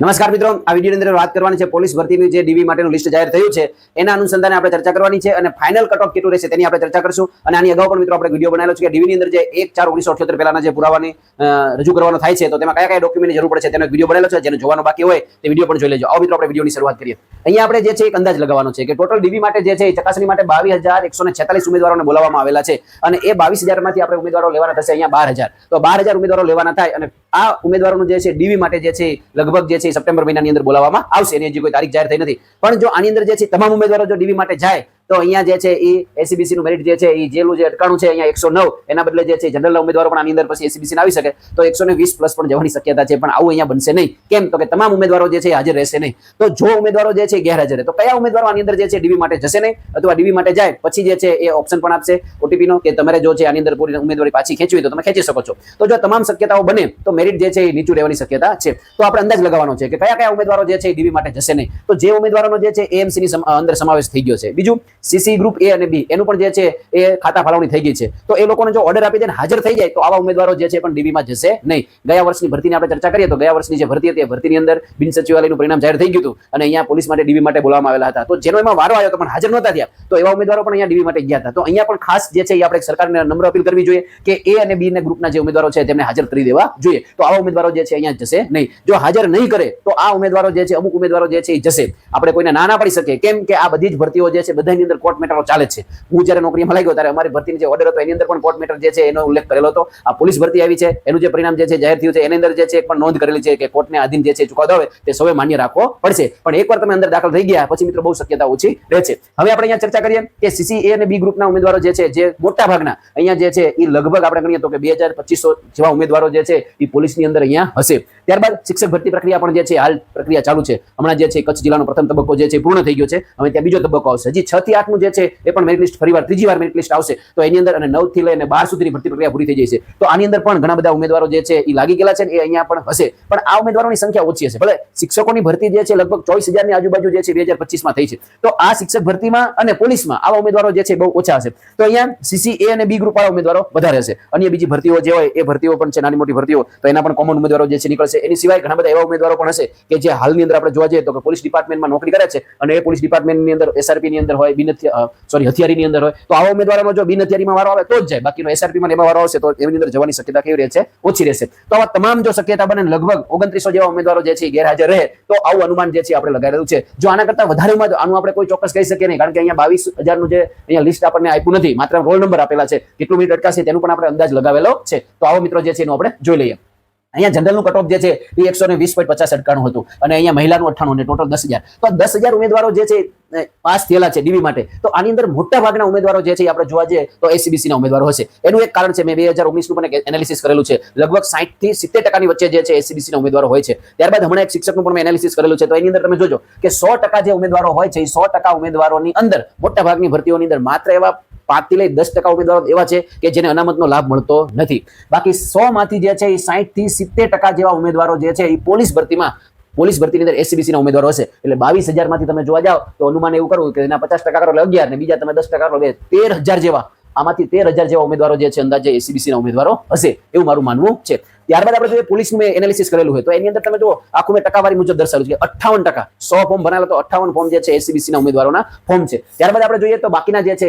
નમસ્કાર મિત્રો, આ વિડીયોની અંદર વાત કરવાની છે પોલીસ ભરતીની જે ડીવી માટેનું લિસ્ટ જાહેર થયું છે, એના અનુસંધાને આપણે ચર્ચા કરવાની છે અને ફાઇનલ કટ ઓફ કેટલું રહેશે તેની આપણે ચર્ચા કરશું. અને આની અગાઉ પણ મિત્રો આપણે વીડિયો બનાવેલો છે કે ડીવીની અંદર જે એક ચાર ઓગણીસો અઠ્યોતેર પહેલાના જે પુરાવાની રજૂ કરવાનો થાય છે, તો તેમાં કયા કયા ડોક્યુમેન્ટની જરૂર પડે છે તેનો વીડિયો બનાવેલો છે, જેને જોવાનો બાકી હોય તે વીડિયો પણ જોઈ લેજો. આવો મિત્રો આપણે વિડીયોની શરૂઆત કરીએ. અહીંયા આપણે જે છે એક અંદાજ લગાવવાનો છે કે ટોટલ ડીવી માટે જે છે એ ચકાસણી માટે બાવીસ હજાર એકસો ને છેતાલીસ ઉમેદવારોને બોલાવવામાં આવેલા છે અને એ બાવીસ હજારમાંથી આપણે ઉમેદવારો લેવાના થશે અહીંયા બાર હજાર. તો બાર હજાર ઉમેદવારો લેવાના થાય અને આ ઉમેદવારોનું જે છે ડીવી માટે જે છે લગભગ જે છે સપ્ટેમ્બર મહિનાની અંદર બોલાવવામાં આવશે. એની હજી કોઈ તારીખ જાહેર થઈ નથી. પણ જો આની અંદર જે છે, તમામ ઉમેદવારો જો ડીવી માટે જાય તો અહીંયા જે છે એ એસીબીસી નું મેરિટ જે છે એ જેલું જે અટકાણું છે અહીંયા એકસો નવ એના બદલે જે છે જનરલ ઉમેદવારો પણ આની અંદર પછી એસીબીસી આવી શકે તો એકસો ને વીસ પ્લસ પણ જવાની શક્યતા છે પણ આવું અહીંયા બનશે નહીં કેમ તો કે તમામ ઉમેદવારો જે છે હાજર રહેશે નહીં તો જો ઉમેદવારો જે છે ગેરહાજર રહે તો કયા ઉમેદવારો આની અંદર જે છે ડીવી માટે જશે નહીં અથવા ડીવી માટે જાય પછી જે છે એ ઓપ્શન પણ આપશે ઓટીપી નો કે તમારે જો છે આની અંદર પૂરી ઉમેદવારી પાછી ખેંચવી તો તમે ખેંચી શકો છો તો જો તમામ શક્યતાઓ બને તો મેરિટ જે છે એ નીચું રહેવાની શક્યતા છે તો આપણે અંદાજ લગાવવાનો છે કે કયા કયા ઉમેદવારો જે છે ડીવી માટે જશે નહીં તો જે ઉમેદવારોનો જે છે એએમસી ની અંદર સમાવેશ થઈ ગયો છે બીજું સીસી ગ્રુપ એ અને બી એનું પણ જે છે એ ખાતા ફાળવણી થઈ ગઈ છે. તો એ લોકોને જો ઓર્ડર આપી દે હાજર થઈ જાય, તો આવા ઉમેદવારો જે છે પણ ડીબીમાં જશે નહીં. ગયા વર્ષની ભરતીની આપણે ચર્ચા કરીએ તો ગયા વર્ષની જે ભરતી હતી, એ ભરતીની અંદર બિન સચિવાલયનું પરિણામ જાહેર થઈ ગયું હતું અને અહીંયા પોલીસ માટે ડીબી માટે બોલાવવામાં આવેલા હતા. તો જેનો એમાં વારો આવ્યો પણ હાજર નહોતા થયા. તો એવા ઉમેદવારો પણ અહીંયા ડીબી માટે ગયા હતા. તો અહીંયા પણ ખાસ જે છે એ આપણે સરકારને નમ્ર અપીલ કરવી જોઈએ કે એ અને બી ને ગ્રુપના જે ઉમેદવારો છે તેમને હાજર કરી દેવા જોઈએ. તો આવા ઉમેદવારો જે છે અહીંયા જશે નહીં. જો હાજર નહીં કરે, તો આ ઉમેદવારો જે છે, અમુક ઉમેદવારો જે છે એ જશે. આપણે કોઈને ના ના પડી શકે કેમ કે આ બધી જ ભરતીઓ જે છે બધાની અંદર કોર્ટ મેટરો ચાલે છે. હું જ્યારે નોકરીમાં લાગ્યો ત્યારે અમારી ભરતીની જે ઓર્ડર હતો, એની અંદર પણ કોર્ટ મેટર જે છે, એનો ઉલ્લેખ કરેલો હતો. આ પોલીસ ભરતી આવી છે. એનું જે પરિણામ જે છે, જાહેર થયું છે, એની અંદર જે છે પણ નોંધ કરેલી છે કે કોર્ટને આધીન જે છે, ચુકાદો આવે, તે સૌએ માન્ય રાખવો પડશે. પણ એકવાર તમે અંદર દાખલ થઈ ગયા, પછી મિત્રો બહુ શક્યતા ઓછી રહે છે હવે આપણે અહીંયા ચર્ચા કરીએ કે સીસી એ અને બી ગ્રુપના ઉમેદવારો જે છે, જે મોટા ભાગના, અહીંયા જે છે એ લગભગ આપણે ગણીએ તો કે બે જેવા ઉમેદવારો જે છે એ પોલીસની અંદર અહીંયા હશે. ત્યારબાદ શિક્ષક ભરતી પ્રક્રિયા પણ જે છે, હાલ પ્રક્રિયા ચાલુ છે. હમણાં જે છે, કચ્છ જિલ્લાનો પ્રથમ તબક્કો જે છે પૂર્ણ થઈ ગયો છે. હવે ત્યાં બીજો તબક્કો આવશે. હજી છ થી આઠનું જે છે, એ પણ મેરિટ લિસ્ટ ફરીવાર ત્રીજી વાર મેરિટ લિસ્ટ આવશે. તો એની અંદર અને નવથી લઈને બાર સુધીની ભરતી પ્રક્રિયા પૂરી થઈ જાય તો આની અંદર પણ ઘણા બધા ઉમેદવારો જે છે, એ લાગી ગયેલા છે એ અહીંયા પણ હશે. પણ આ ઉમેદવારોની સંખ્યા ઓછી હશે. ભલે શિક્ષકોની ભરતી જે છે, લગભગ ચોવીસ હજારની આજુબાજુ જે છે, બે હજાર પચીસમાં થઈ છે. તો આ શિક્ષક ભરતીમાં અને પોલીસમાં આવા ઉમેદવારો જે છે બહુ ઓછા હશે. તો અહીંયા સીસી એ અને બી ગ્રુપ વાળા ઉમેદવારો વધારે હશે. અન્ય બીજી ભરતીઓ જે હોય, એ ભરતીઓ પણ છે, નાની મોટી ભરતીઓ. તો એના પણ કોમન ઉમેદવારો જે છે, નીકળશે. એની સિવાય ઘણા બધા એવા ઉમેદવારો પણ હશે કે જે હાલની અંદર આપણે જોવા જઈએ તો કે પોલીસ ડિપાર્ટમેન્ટમાં નોકરી કરે છે અને એ પોલીસ ડિપાર્ટમેન્ટની અંદર એસઆરપી ની અંદર હોય, બિન સોરી હથિયારીની અંદર હોય, તો આવા ઉમેદવારોમાં જો બિન હથિયારીમાં વારો આવે તો જ જાય. બાકીનો એસઆરપીમાં એમાં વારો આવશે તો એની અંદર જવાની શક્યતા કેવી રહે છે ઓછી રહેશે. તો આવા તમામ જો શક્યતા બને લગભગ ઓગણત્રીસો જેવા ઉમેદવારો જે છે ગેરહાજર રહે, તો આવું અનુમાન જે છે આપણે લગાડેલું છે. જો આના કરતા વધારેમાં આનું આપણે કોઈ ચોક્કસ કહી શકીએ નહીં, કારણ કે અહીંયા બાવીસ હજારનું જે અહીંયા લિસ્ટ આપણને આપ્યું નથી, માત્ર રોલ નંબર આપેલા છે. કેટલું મિનિટ અટકાશે તેનું પણ આપણે અંદાજ લગાવેલો છે. તો આવો મિત્રો જે છે એનું આપણે જોઈ લઈએ. અહીંયા જનરલનું કટ જે છે એ એકસો ને વીસ પોઈન્ટ પચાસ અટકાણું હતું. અને અહીંયા મહિલાનું અઠ્ઠાણું ને ટોટલ દસ હજાર. તો દસ હજાર ઉમેદવારો જે છે પાસ થયેલા છે ડીવી માટે. તો આની અંદર મોટા ભાગના ઉમેદવારો જે છે આપણે જોવા જઈએ તો એસીબીસી ના ઉમેદવારો હશે. એનું એક કારણ છે મેં બે હજાર ઓગણીસનું પણ એનાલિસિસ કરેલું છે. લગભગ સાઠથી સિત્તેર ટકાની વચ્ચે જે છે એસીબીસી ના ઉમેદવારો હોય છે. ત્યારબાદ હમણાં એક શિક્ષકનું પણ મેં એનાલિસિસ કરેલું છે. તો એની અંદર તમે જોજો કે સો ટકા જે ઉમેદવારો હોય છે એ સો ટકા ઉમેદવારોની અંદર મોટા ભાગની ભરતીઓની અંદર માત્ર એવા પાંચથી લઈ દસ ટકા ઉમેદવારો એવા છે કે જેને અનામતનો લાભ મળતો નથી. બાકી સો માંથી જે છે એ સાઠથી સિત્તેર ટકા જેવા ઉમેદવારો જે છે એ પોલીસ ભરતીમાં, પોલીસ ભરતીની અંદર એસીબીસી ના ઉમેદવારો હશે. એટલે બાવીસ હજારમાંથી તમે જોવા જાઓ તો અનુમાન એવું કરવું કે એના પચાસ ટકા કરો એટલે અગિયાર ને બીજા તમે દસ ટકા કરો તેર હજાર જેવા. આમાંથી તેર હજાર જેવા ઉમેદવારો જે છે અંદાજે એસીબીસી ના ઉમેદવારો હશે એવું મારું માનવું છે. ત્યારબાદ આપણે જોઈએ પોલીસનું મેં એનાલિસિસ કરેલું હોય તો એની અંદર તમે જુઓ, આખું મેં ટકાવારી મુજબ દર્શાવ્યું છે અઠ્ઠાવન ટકા, સો ફોર્મ બનાવેલા તો અઠ્ઠાવન ફોર્મ જે છે એસીબીસી ના ઉમેદવારોના ફોર્મ છે. ત્યારબાદ આપણે જોઈએ તો બાકીના જે છે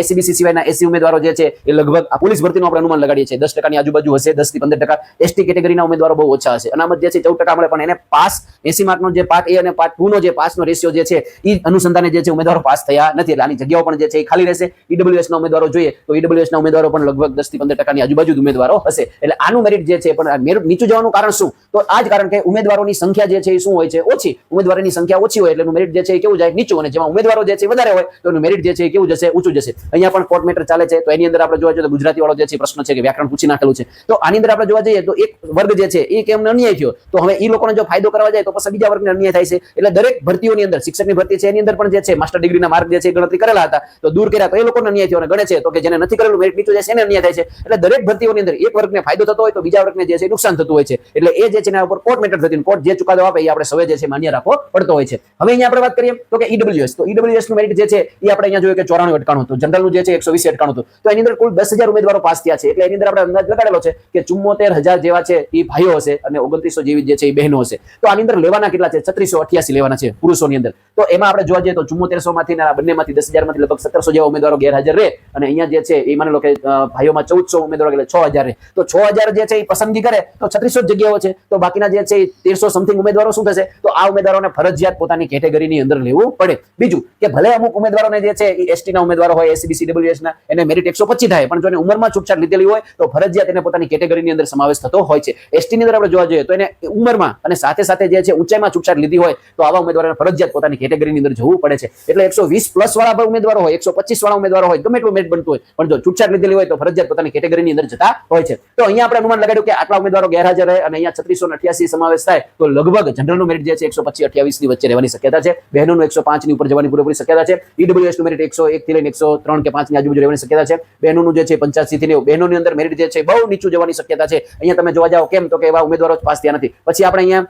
એસીબીસી સિવાયના એસી ઉમેદવારો જે છે, એ લગભગ આ પોલીસ ભરતીનું આપણે અનુમાન લગાડીએ છીએ. દસ ટકાની આજુબાજુ હશે, દસથી પંદર ટકા એસટી કેટેગરીના ઉમેદવારો બહુ ઓછા હશે. અનામત જે છે ચૌદ ટકા મળે, પણ એને પાસ એસી માર્કનો જે પાર્ટ એ અને પાર્ટ ટુ નો જે પાસનો રેશિયો જે છે એ અનુસંધાને જે છે, ઉમેદવારો પાસ થયા નથી. એટલે આની જગ્યાઓ પણ જે છે, એ ખાલી રહેશે. ઈડબ્લ્યુએસ ના ઉમેદવારો જોઈએ, તો ઈડબ્લ્યુએસ ના ઉમેદવારો પણ લગભગ દસથી પંદર ટકાની આજુબાજુ ઉમેદવારો હશે. એટલે આનું મેરિટ જે છે પણ નીચું જવાનું કારણ શું? તો આ જ કારણ કે ઉમેદવારોની સંખ્યા જે છે એ શું હોય છે? ઓછી. ઉમેદવારોની સંખ્યા ઓછી હોય એટલે એનું મેરિટ જે છે એ કેવું જાય? નીચું. અને જેમાં ઉમેદવારો જે છે વધારે હોય, તો એનું મેરિટ જે છે એ કેવું જશે? ઊંચું જશે. અહીંયા પણ કોર્ટ મેટર ચાલે છે. તો એની અંદર આપણે જોવા જઈએ તો ગુજરાતી વાળો જે છે પ્રશ્ન છે કે વ્યાકરણ પૂછી નાખેલું છે. તો આની અંદર આપણે જોવા જઈએ તો એક વર્ગ જે છે એ કેમને અન્યાય થયો? તો હવે એ લોકોને જો ફાયદો કરવા જાય તો પછી બીજા વર્ગને અન્યાય થાય છે. એટલે દરેક ભરતીઓની અંદર, શિક્ષકની ભરતી છે, એની અંદર પણ જે છે માસ્ટર ડિગ્રીના માર્ક જે છે ગણતરી કરેલા હતા. તો દૂર કર્યા તો એ લોકોને અન્યાય થયો અને ગણે છે. તો કે જેને નથી કરેલું મેરિટ નીચું જાય છે, એને અન્યાય થાય છે. એટલે દરેક ભરતીઓની અંદર એક વર્ગને ફાયદો થતો હોય તો બીજા વર્ગને ઉમેદવારને જે છે નુકસાન થતું હોય છે. એટલે એ જે છે એના ઉપર કોર્ટ મેટર થતી કોર્ટ જે ચુકાદો આપે એ આપણે સવે જે છે માન્ય રાખવો પડતો હોય છે. હવે અહીંયા આપણે વાત કરીએ તો કે ઈડબ્લ્યુએસ તો ઈડબ્લ્યુએસનું મેરિટ જે છે એ આપણે અહીંયા જોયું કે ચોરાણું અટકાણું હતું. જનરલનું જે છે એકસો વીસ અટકાણું હતું. તો એની અંદર કુલ દસ હજાર ઉમેદવારો પાસ થયા છે. એટલે એની અંદર આપણે અંદાજ લગાડેલો છે કે ચુમ્મોતેર હજાર જેવા છે એ ભાઈઓ હશે અને ઓગણત્રીસો જેવી જે છે એ બહેનો હશે. તો આની અંદર લેવાના કેટલા છે? છત્રીસો અઠ્યાસી લેવાના છે પુરુષોની અંદર. તો એમાં આપણે જોવા જઈએ તો ચુમ્મોતેરસો માંથી બંનેમાંથી દસ હજારમાંથી લગભગ સત્તરસો જેવા ઉમેદવારો ગેરહાજર રહે. અને અહીંયા જે છે એ માની લો કે ભાઈઓમાં ચૌદસો ઉમેદવારો છ હજાર રહે. તો છ હજાર જે છે એ પસંદગી કરે, તો છત્રીસો જગ્યાઓ છે. તો બાકીના જે છે તેરસો સમથિંગ ઉમેદવારો શું થશે? તો આ ઉમેદવારોને ફરજિયાત પોતાની કેટેગરીની અંદર લેવું પડે. બીજું કે ભલે અમુક ઉમેદવારોને જે છે એસટી ના ઉમેદવારો હોય એસસીબીસી ડબ્લ્યુએસ એને મેરિટ એકસો પચીસ થાય, પણ જો એને ઉંમરમાં છૂટછાટ લીધેલી હોય, તો ફરજિયાત એને પોતાની કેટેગરીની અંદર સમાવેશ થતો હોય છે. એસટી ની અંદર આપણે જોવા જોઈએ, તો એને ઉંમરમાં અને સાથે સાથે જે છે ઊંચાઈમાં છૂટછાટ લીધી હોય, તો આવા ઉમેદવારોને ફરજિયાત પોતાની કેટેગરીની અંદર જવું પડે છે. એટલે એકસો વીસ પ્લસ વાળા ઉમેદવારો હોય, એકસો પચીસ વાળા ઉમેદવારો હોય, ગમે એટલું મેરિટ બનતું હોય, પણ જો છૂટછાટ લીધેલી હોય, તો ફરજિયાત પોતાની કેટેગરીની અંદર જતા હોય છે. તો અહીંયા આપણે અનુમાન લગાડ્યું કે આટલા ઉમેદવારો ગેરહાજર રહે અને અહીંયા છત્રીસો અઠ્યાસી સમાવેશ થાય, તો લગભગ જનરલનું મેરિટ જે છે, એકસો પચીસ અઠ્યાવીસની વચ્ચે રહેવાની શક્યતા છે. બહેનોનું એકસો પાંચની ઉપર જવાની પૂરેપૂરી શક્યતા છે. ઈડબ્લ્યુએસનું મેરિટ એકસો એક થી લઈને એકસો ત્રણ કે પાંચની આજુબાજુ રહેવાની શક્યતા છે. બહેનોનું જે છે, પંચ્યાસી થી નેવું બહેનોની અંદર મેરિટ જે છે, બહુ નીચું જવાની શક્યતા છે. અહીંયા તમે જોવા જાઓ, કેમ? તો કે એવા ઉમેદવારો પાસ થયા નથી. પછી આપણે અહીંયા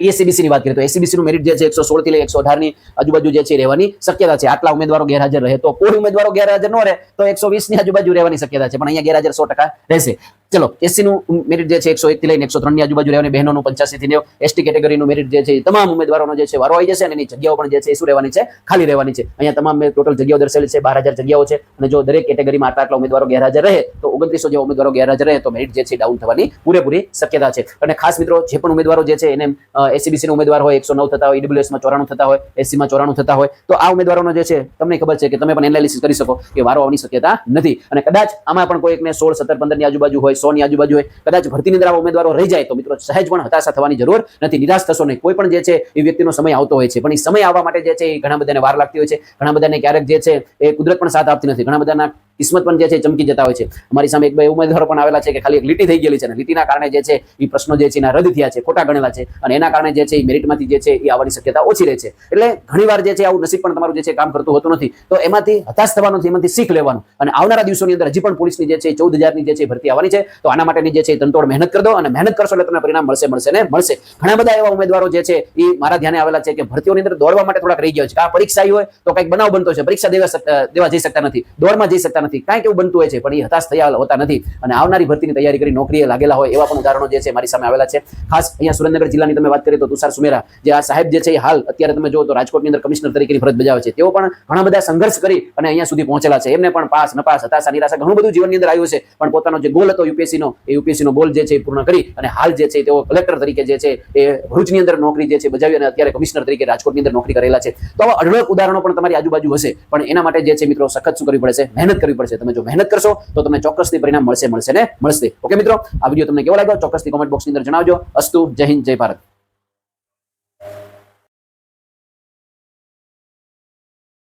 એસીબીસી ની વાત કરીએ, તો એસીબીસી નું મેરિટ જે છે, એકસો સોળથી એકસો અઢારની આજુબાજુ જે છે, રહેવાની શક્યતા છે. આટલા ઉમેદવારો ગેરહાજર રહે તો કોઈ ઉમેદવારો ગેરહાજર ન રહે, તો એકસો વીસની આજુબાજુ રહેવાની શક્યતા છે. પણ અહીંયા ગેરહાજર સો ટકા રહેશે. ચલો એસસી નું મેરિટ જે છે એકસો એક થી લઈને એકસો ત્રણની આજુબાજુ રહેવાની, બહેનોનું પંચ્યાસી થી નેવું, એસટી કેટેગરીનું મેરિટ જે છે તમામ ઉમેદવારોનો જે છે વારો આવી જશે અને એની જગ્યાઓ પણ જે છે શું રહેવાની છે? ખાલી રહેવાની છે. અહીંયા તમામ ટોટલ જગ્યાઓ દર્શાવેલી છે, બાર હજાર જગ્યાઓ છે. અને જો દરેક કેટેગરીમાં આટલા આટલા ઉમેદવારો ગેરહાજર રહે, તો ઓગણત્રીસો જેવા ઉમેદવારો ગેરહાજર રહે, તો મેરિટ જે છે ડાઉન થવાની પૂરેપૂરી શક્યતા છે. અને ખાસ મિત્રો, જે પણ ઉમેદવારો જે છે એને એસીબીસી નો ઉમેદવાર હોય, એકસો નવ થતા હોય ઈડબ્લ્યુએસમાં ચોરાણું થતા હોય એસસી માં ચોરાણું થતા હોય, તો આ ઉમેદવારોનો જે છે, તમને ખબર છે કે તમે પણ એનાલિસિસ કરી શકો કે વારો આવવાની શક્યતા નથી. અને કદાચ આમાં પણ કોઈ એકને સોળ, સત્તર પંદરની આજુબાજુ હોય સો ની આજુબાજુ હોય, કદાચ ભરતીની અંદર આવા ઉમેદવારો રહી જાય તો મિત્રો સહેજ પણ હતાશા થવાની જરૂર નથી. નિરાશ થશો નહીં. કોઈ પણ જે છે, એ વ્યક્તિનો સમય આવતો હોય છે. પણ એ સમય આવવા માટે જે છે, એ ઘણા બધાને વાર લાગતી હોય છે. ઘણા બધાને ક્યારેક જે છે, એ કુદરત પણ સાથ આપતી નથી. ઘણા બધાના કિસ્મત પણ જે છે ચમકી જતા હોય છે અમારી સામે એક બે ઉમેદવારો પણ આવેલા છે કે ખાલી એક લીટી થઈ ગયેલી છે અને લીટીના કારણે જે છે એ પ્રશ્નો જે છે એના રદ થયા છે ખોટા ગણેલા છે અને એના કારણે જે છે એ મેરિટમાંથી જે છે એ આવવાની શક્યતા ઓછી રહે છે એટલે ઘણીવાર જે છે આવું નસીબ પણ તમારું જે છે કામ કરતું હોતું નથી તો એમાંથી હતાશ થવાનું નથી એમાંથી શીખ લેવાનું અને આવનારા દિવસોની અંદર હજી પણ પોલીસની જે છે ચૌદ હજારની જે છે ભરતી આવવાની છે તો આના માટેની જે છે તંતોડ મહેનત કરી અને મહેનત કરશો એટલે તમને પરિણામ મળશે મળશે ને મળશે ઘણા બધા એવા ઉમેદવારો જે છે એ મારા ધ્યાને આવેલા છે કે ભરતીઓની અંદર દોડવા માટે થોડાક રહી ગયા છે આ પરીક્ષા આવી હોય તો કંઈક બનાવ બનતો છે પરીક્ષા દેવા દેવા જઈ શકતા નથી દોડમાં જઈ શકતા નથી કાંઈક એવું બનતું હોય છે, પણ એ હતાશ થયા હોતા નથી. અને આવનારી ભરતીની તૈયારી કરી નોકરીએ લાગેલા હોય એવા પણ ઉદાહરણો જે છે મારી સામે આવેલા છે. ખાસ અહીંયા સુરેન્દ્રનગર જિલ્લાની તમે વાત કરીએ તો તુષાર સુમેરા, જે આ સાહેબ જે છે હાલ અત્યારે તમે જો તો રાજકોટની અંદર કમિશનર તરીકેની ફરજ બજાવે છે. તેઓ પણ ઘણા બધા સંઘર્ષ કરી અને અહીંયા સુધી પહોંચેલા છે. એમને પણ પાસ, નપાસ, હતાશા, નિરાશા ઘણું બધું જીવનની અંદર આવ્યું છે. પણ પોતાનો જે ગોલ હતો યુપીએસસીનો, એ યુપીએસસીનો ગોલ જે છે એ પૂર્ણ કરી અને હાલ જે છે તેઓ કલેક્ટર તરીકે જે છે એ ભરૂચની અંદર નોકરી જે છે બજાવી અને અત્યારે કમિશનર તરીકે રાજકોટની અંદર નોકરી કરેલા છે. તો આવા અઢળક ઉદાહરણો પણ તમારી આજુબાજુ હશે. પણ એના માટે જે છે મિત્રો સખત શું કરવી પડશે મહેનત કરવી પડશે તમે જો મહેનત કરશો તો તમને ચોક્કસથી પરિણામ મળશે મળશે ને મળશે. ઓકે મિત્રો, આ વીડિયો તમને કેવો લાગ્યો? ચોક્કસથી કોમેન્ટ બોક્સની અંદર જણાવજો. અસ્તુ, જય હિન્દ, જય ભારત.